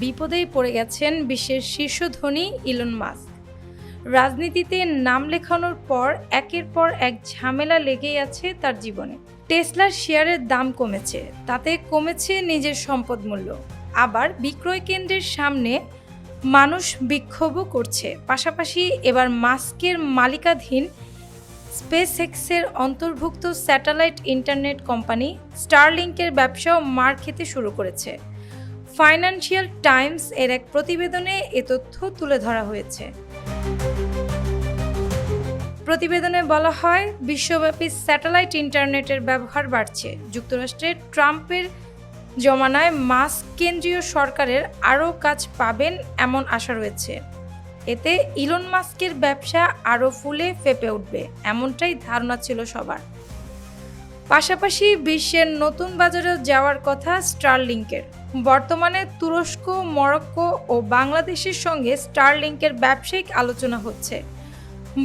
বিপদেই পড়ে গেছেন বিশ্বের শীর্ষ ধনী ইলন মাস্ক। রাজনীতিতে নাম লেখানোর পর একের পর এক ঝামেলা লেগেই আছে তার জীবনে। টেসলার শেয়ারের দাম কমেছে, তাতে কমেছে নিজের সম্পদ মূল্য। আবার বিক্রয় কেন্দ্রের সামনে মানুষ বিক্ষোভও করছে। পাশাপাশি এবার মাস্কের মালিকাধীন স্পেস এক্সের অন্তর্ভুক্ত স্যাটেলাইট ইন্টারনেট কোম্পানি স্টারলিংকের ব্যবসাও মার খেতে শুরু করেছে। ফাইন্যান্সিয়াল টাইমস এর এক প্রতিবেদনে এ তথ্য তুলে ধরা হয়েছে। প্রতিবেদনে বলা হয়, বিশ্বব্যাপী স্যাটেলাইট ইন্টারনেটের ব্যবহার বাড়ছে। যুক্তরাষ্ট্রে ট্রাম্পের জমানায় মাস্ক কেন্দ্রীয় সরকারের আরও কাজ পাবেন এমন আশা রয়েছে। এতে ইলন মাস্কের ব্যবসা আরও ফুলে ফেপে উঠবে, এমনটাই ধারণা ছিল সবার। পাশাপাশি বিশ্বের নতুন বাজারেও যাওয়ার কথা স্টারলিংকের। বর্তমানে তুরস্ক, মরক্কো ও বাংলাদেশের সঙ্গে স্টারলিংকের ব্যবসায়িক আলোচনা হচ্ছে।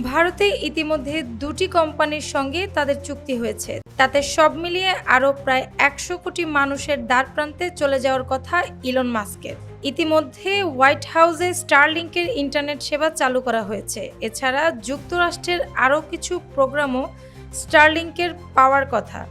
ভারতে ইতিমধ্যে দুটি কোম্পানির সঙ্গে তাদের চুক্তি হয়েছে। তাতে সব মিলিয়ে আরও প্রায় একশো কোটি মানুষের দ্বারপ্রান্তে চলে যাওয়ার কথা ইলন মাস্কের। ইতিমধ্যে হোয়াইট হাউসে স্টারলিংকের ইন্টারনেট সেবা চালু করা হয়েছে। এছাড়া যুক্তরাষ্ট্রের আরও কিছু প্রোগ্রামও স্টারলিংকের পাওয়ার কথা।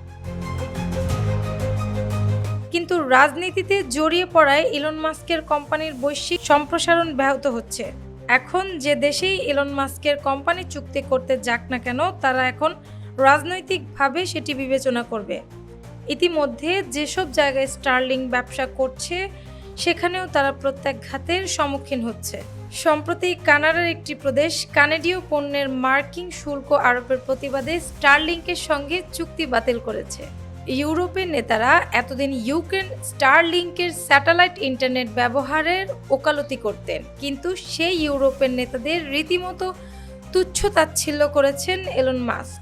কিন্তু রাজনীতিতে জড়িয়ে পড়ায় ইলন মাস্কের কোম্পানির বৈশ্বিক সম্প্রসারণ ব্যাহত হচ্ছে। এখন যে দেশেই ইলন মাস্কের কোম্পানি চুক্তি করতে যাক না কেন, তারা এখন রাজনৈতিকভাবে সেটি বিবেচনা করবে। ইতিমধ্যে যেসব জায়গায় স্টার্লিং ব্যবসা করছে, সেখানেও তারা প্রত্যাঘাতের সম্মুখীন হচ্ছে। সম্প্রতি কানাডার একটি প্রদেশ, কানাডীয় পণ্যের মার্কিং শুল্ক আরোপের প্রতিবাদে স্টারলিংকের সঙ্গে চুক্তি বাতিল করেছে। ইউরোপের নেতারা এতদিন ইউক্রেন স্টারলিংকের স্যাটেলাইট ইন্টারনেট ব্যবহারের ওকালতি করতেন। কিন্তু সেই ইউরোপের নেতাদের রীতিমতো তুচ্ছ তাচ্ছিল্য করেছেন এলন মাস্ক।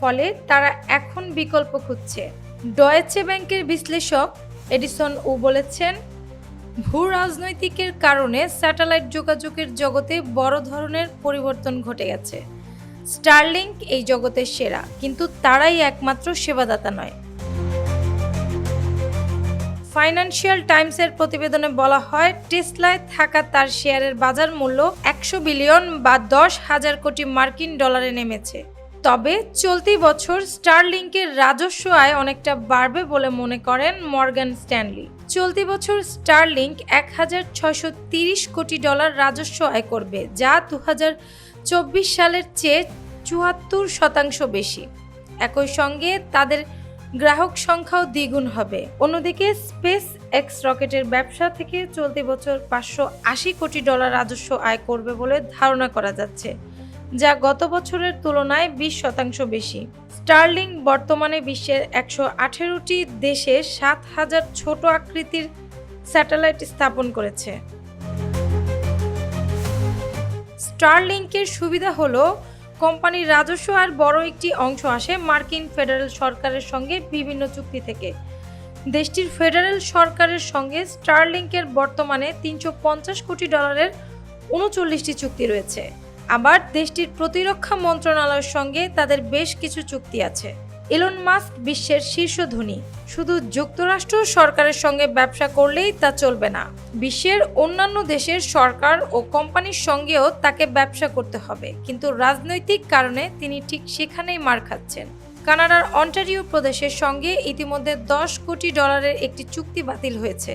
ফলে তারা এখন বিকল্প খুঁজছে। ডয়েচে ব্যাংকের বিশ্লেষক এডিসন ও বলেছেন, ভূ রাজনৈতিকের কারণে স্যাটেলাইট যোগাযোগের জগতে বড় ধরনের পরিবর্তন ঘটে গেছে। স্টারলিংক এই জগতের সেরা, কিন্তু তারাই একমাত্র সেবাদাতা নয়। ফাইন্যান্সিয়াল টাইমসের প্রতিবেদনে বলা হয়, টেসলায় থাকা তার শেয়ারের বাজার মূল্য একশো বিলিয়ন বা দশ হাজার কোটি মার্কিন ডলারে নেমেছে। তবে চলতি বছর স্টারলিংকের রাজস্ব আয় অনেকটা বাড়বে বলে মনে করেন মর্গান স্ট্যানলি। চলতি বছর স্টারলিংক এক হাজার ছয়শো তিরিশ কোটি ডলার রাজস্ব আয় করবে, যা দু হাজার চব্বিশ সালের চেয়ে চুয়াত্তর শতাংশ বেশি। একই সঙ্গে তাদের গ্রাহক সংখ্যাও দ্বিগুণ হবে। অন্যদিকে স্পেস এক্স রকেটের ব্যবসা থেকে চলতি বছর পাঁচশো আশি কোটি ডলার রাজস্ব আয় করবে বলে ধারণা করা যাচ্ছে। যা গত বছরের তুলনায় বিশ শতাংশ বেশি। স্টার্লিং বর্তমানে বিশ্বের একশো আঠেরোটি দেশে সাত হাজার ছোট আকৃতির স্যাটেলাইট স্থাপন করেছে। স্টারলিংকের সুবিধা হলো, কোম্পানির রাজস্ব আর বড় একটি অংশ আসে মার্কিন ফেডারেল সরকারের সঙ্গে বিভিন্ন চুক্তি থেকে। দেশটির ফেডারেল সরকারের সঙ্গে স্টারলিংকের বর্তমানে তিনশো পঞ্চাশ কোটি ডলারের উনচল্লিশটি চুক্তি রয়েছে। আবার দেশটির প্রতিরক্ষা মন্ত্রণালয়ের সঙ্গে তাদের বেশ কিছু চুক্তি আছে। এলন মাস্ক বিশ্বের শীর্ষ ধনী। শুধু যুক্তরাষ্ট্র সরকারের সঙ্গে ব্যবসা করলেই তা চলবে না। বিশ্বের অন্যান্য দেশের সরকার ও কোম্পানির সঙ্গেও তাকে ব্যবসা করতে হবে। কিন্তু রাজনৈতিক কারণে তিনি ঠিক সেখানেই মার খাচ্ছেন। কানাডার অন্টারিও প্রদেশের সঙ্গে ইতিমধ্যে দশ কোটি ডলারের একটি চুক্তি বাতিল হয়েছে।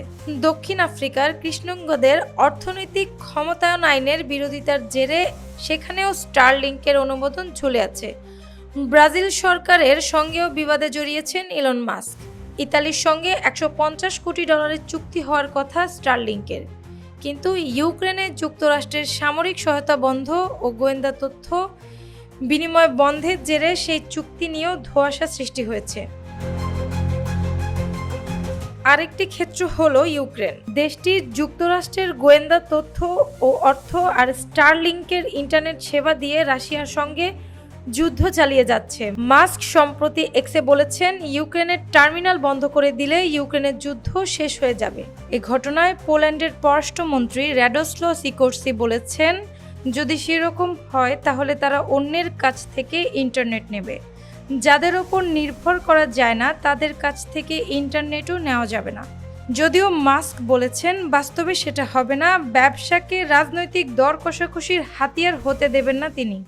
দক্ষিণ আফ্রিকার কৃষ্ণঙ্গদের অর্থনৈতিক ক্ষমতায়ন আইনের বিরোধিতার জেরে সেখানেও স্টারলিংকের অনুমোদন ঝুলে আছে। ব্রাজিল সরকারের সঙ্গেও বিবাদে জড়িয়েছেন ইলন মাস্ক। ইতালির সঙ্গে একশো পঞ্চাশ কোটি ডলারের চুক্তি হওয়ার কথা স্টারলিংকের। কিন্তু ইউক্রেনে যুক্তরাষ্ট্রের সামরিক সহায়তা বন্ধ ও গোয়েন্দা তথ্য বিনিময় বন্ধের জেরে সেই চুক্তি নিয়েও ধোঁয়াশা সৃষ্টি হয়েছে। আরেকটি ক্ষেত্র হলো ইউক্রেন। দেশটি যুক্তরাষ্ট্রের গোয়েন্দা তথ্য ও অর্থ আর স্টারলিংকের ইন্টারনেট সেবা দিয়ে রাশিয়ার সঙ্গে যুদ্ধ চালিয়ে যাচ্ছে। মাস্ক সম্প্রতি এক্সে বলেছেন, ইউক্রেনের টার্মিনাল বন্ধ করে দিলে ইউক্রেনের যুদ্ধ শেষ হয়ে যাবে। এ ঘটনায় পোল্যান্ডের পররাষ্ট্রমন্ত্রী র্যাডোস্লো সিকোর্সি বলেছেন যদি সেরকম হয়, তাহলে তারা অন্যের কাছ থেকে ইন্টারনেট নেবে। যাদের ওপর নির্ভর করা যায় না, তাদের কাছ থেকে ইন্টারনেটও নেওয়া যাবে না। যদিও মাস্ক বলেছেন, বাস্তবে সেটা হবে না। ব্যবসাকে রাজনৈতিক দর কষাকষির হাতিয়ার হতে দেবেন না তিনি।